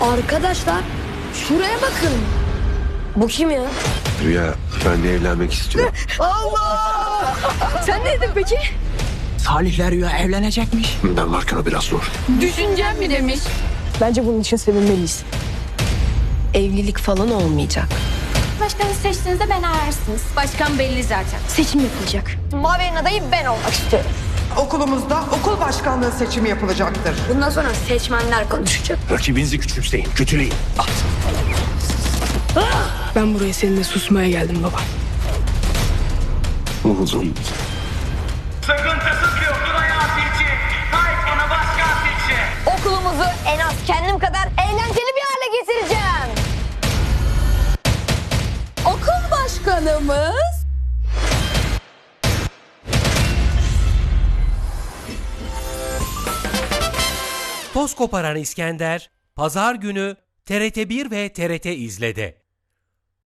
Arkadaşlar şuraya bakın. Bu kim ya? Rüya ben de evlenmek istiyorum. Sen neydin peki? Salihler Rüya evlenecekmiş. ben varken o biraz zor. Düşüncem mi demiş? Bence bunun için sevinmeliyiz. Evlilik falan olmayacak. Başkanı seçtiğinizde beni ararsınız. Başkan belli zaten. Seçim yapılacak. Mavi'nin adayı ben olmak istiyorum. Okulumuzda okul başkanlığı seçimi yapılacaktır. Bundan sonra seçmenler konuşacak. Rakibinizi küçümseyin, kötüleyin. At. Ben buraya seninle susmaya geldim baba. Uzun. Sıkıntısız bir okul hayatı için Tayfun'u başkan seçin. Okulumuzu en az kendim kadar eğlenceli bir hale getireceğim. Okul başkanımız Toz koparan İskender, Pazar günü TRT1 ve TRT izledi.